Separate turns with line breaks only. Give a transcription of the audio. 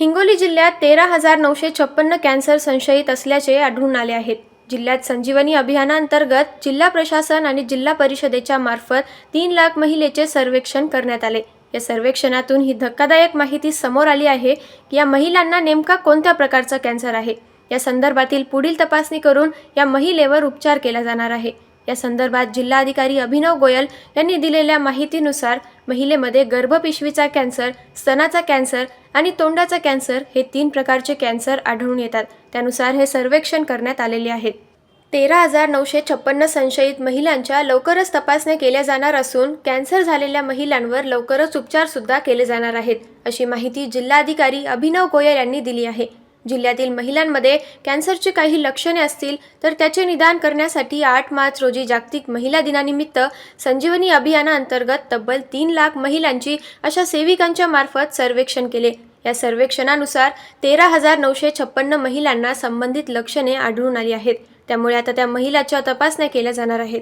हिंगोली जिल्ह्यात तेरा हजार नऊशे छप्पन्न कॅन्सर संशयित असल्याचे आढळून आले आहेत. जिल्ह्यात संजीवनी अभियानांतर्गत जिल्हा प्रशासन आणि जिल्हा परिषदेच्या मार्फत तीन लाख महिलेचे सर्वेक्षण करण्यात आले. या सर्वेक्षणातून ही धक्कादायक माहिती समोर आली आहे की या महिलांना नेमका कोणत्या प्रकारचा कॅन्सर आहे? या संदर्भातील पुढील तपासणी करून या महिलेवर उपचार केला जाणार आहे. या संदर्भात जिल्हाधिकारी अभिनव गोयल यांनी दिलेल्या माहितीनुसार महिलेमध्ये गर्भपिशवीचा कॅन्सर स्तनाचा कॅन्सर आणि तोंडाचा कॅन्सर हे तीन प्रकारचे कॅन्सर आढळून येतात. त्यानुसार हे सर्वेक्षण करण्यात आलेले आहेत. तेरा हजार नऊशे छप्पन्न संशयित महिलांच्या लवकरच तपासण्या केल्या जाणार असून कॅन्सर झालेल्या महिलांवर लवकरच उपचारसुद्धा केले जाणार आहेत अशी माहिती जिल्हाधिकारी अभिनव गोयल यांनी दिली आहे. जिल्ह्यातील महिलांमध्ये कॅन्सरची काही लक्षणे असतील तर त्याचे निदान करण्यासाठी आठ मार्च रोजी जागतिक महिला दिनानिमित्त संजीवनी अभियानाअंतर्गत तब्बल तीन लाख महिलांची अशा सेविकांच्या मार्फत सर्वेक्षण केले. या सर्वेक्षणानुसार तेरा हजार नऊशे छप्पन्न महिलांना संबंधित लक्षणे आढळून आली आहेत. त्यामुळे आता त्या महिलाच्या तपासण्या केल्या जाणार आहेत.